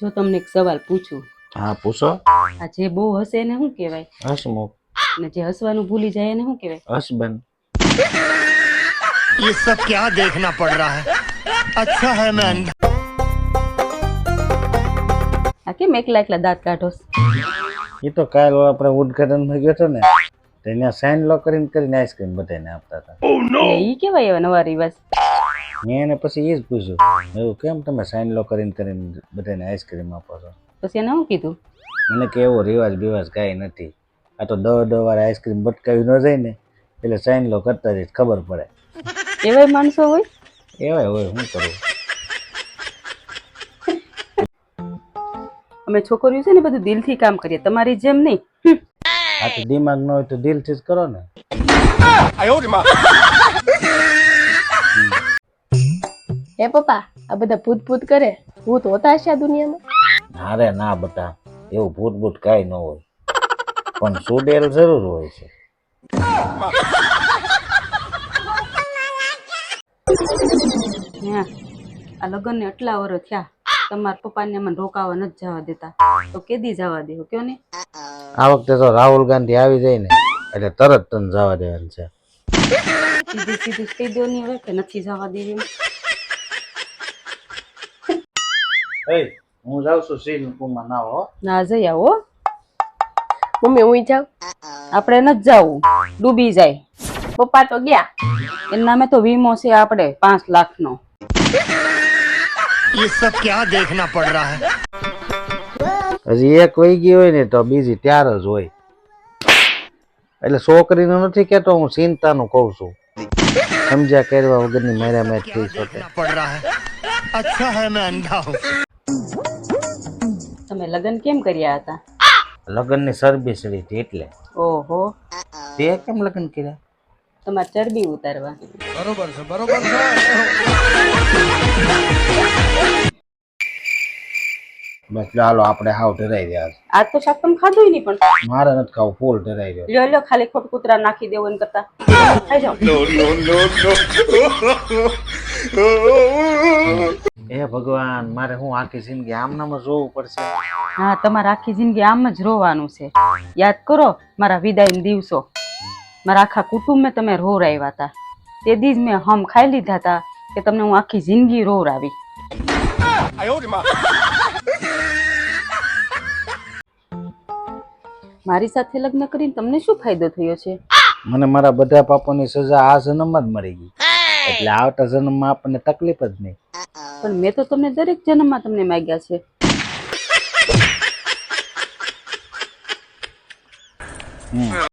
જો તમને એક સવાલ પૂછું હા પૂછો આ જે બહુ હસે એને શું કહેવાય હસમુખ અને જે હસવાનું ભૂલી જાય એને શું કહેવાય હસબન્ડ ये सब क्या देखना पड़ रहा है अच्छा है मैं अंधा આ કેમ એકલા એકલા દાંત કાઢોસ એ તો કાલ આપણે ઉદઘાટનમાં ગયો હતો ને તો ત્યાં સાઇન લો કરીને કરીને આઈસ્ક્રીમ બધાને આપતા હતા એટલે ઈ કેવાય એવા નવા રિવાજ મેં એને પછી એ જ પૂછ્યું. એવું કેમ તમે સાઇન લો કરીને કરીને બધાને આઈસ્ક્રીમ આપો છો? પછી એને શું કીધું? મને કે એવો રિવાજ બિવાજ કાંઈ નથી. આ તો દહ દહ વાર આઈસ્ક્રીમ બટકાવી ન જાય ને એટલે સાઇન લો કરતા જ ખબર પડે. એવાય માણસો હોય? એવાય હોય શું કરું? અમે છોકરીઓ છે ને બધું દિલથી કામ કરીએ તમારી જેમ નહીં. આ તો દિમાગ ન હોય તો દિલથી જ કરો ને. હે પપ્પા આ બધા ભૂત ભૂત કરે? ભૂત હોતા હશે આ દુનિયામાં? ના રે ના બટા એવું ભૂત ભૂત કાંઈ ન હોય. પણ સુડેલ જરૂર હોય છે. આ આ લગ્નને આટલા વર થયા તમારા પપ્પાને મને રોકાવા નથી જવા દેતા. તો કેદી જવા દેવો કયો ને? આ વખતે તો રાહુલ ગાંધી આવી જાય ને એટલે તરત તને જવા દેવાનું છે. સીધી સીધી કહી દો નહીં હવે કે નથી જવા દેવી એમ. હું જાઉં છું સિંહ કુમાર ના હો ના જઈ આવો મમ્મી હું જાઉં આપણે નથી જવું ડૂબી જાય પપ્પા તો ગયા એના નામે તો વીમો છે આપણે પાંચ લાખનો ये सब क्या देखना पड़ रहा है હજી એક વહી ગઈ હોય ને તો બીજી ત્યાર જ હોય એટલે છોકરીનું નથી કેતો હું ચિંતાનું કહું છું સમજ્યા કરવા વગરની મેરા મેચ થઈ શકે देखना पड़ रहा है अच्छा है मैं अंधा हूँ તમે લગ્ન કેમ કર્યા હતા લગ્નની સર્વિસ હતી એટલે ઓહો તે કેમ લગ્ન કર્યા તમારે ચરબી ઉતારવા બસ ચાલો આપણે હાવ ડરાઈ રહ્યા છે. આજ તો શાક તમે ખાધું નહીં પણ મારે નથી ખાવું ફૂલ ડરાઈ ગયો લ્યો લ્યો ખાલી ખોટ કૂતરા નાખી દેવું એમ કરતા ખાઈ જાઓ હે ભગવાન મારે હું આખી જિંદગી આમનામ જ જોવું પડશે? હા તમારે આખી જિંદગી આમ જ રોવાનું છે. યાદ કરો મારા વિદાયના દિવસો. મારા આખા કુટુંબને તમે રોવરાવ્યા હતા. તે દી જ મેં હમ ખાઈ લીધા હતા કે તમને હું આખી જિંદગી રોવરાવી. મારી સાથે લગ્ન કરીને તમને શું ફાયદો થયો છે? મને મારા બધા પાપોની સજા આ જન્મમાં જ મળી ગઈ. એટલે આવતા જન્મમાં આપણને તકલીફ જ નહીં. પણ મેં તો તમને દરેક જન્મમાં તમને માગ્યા છે.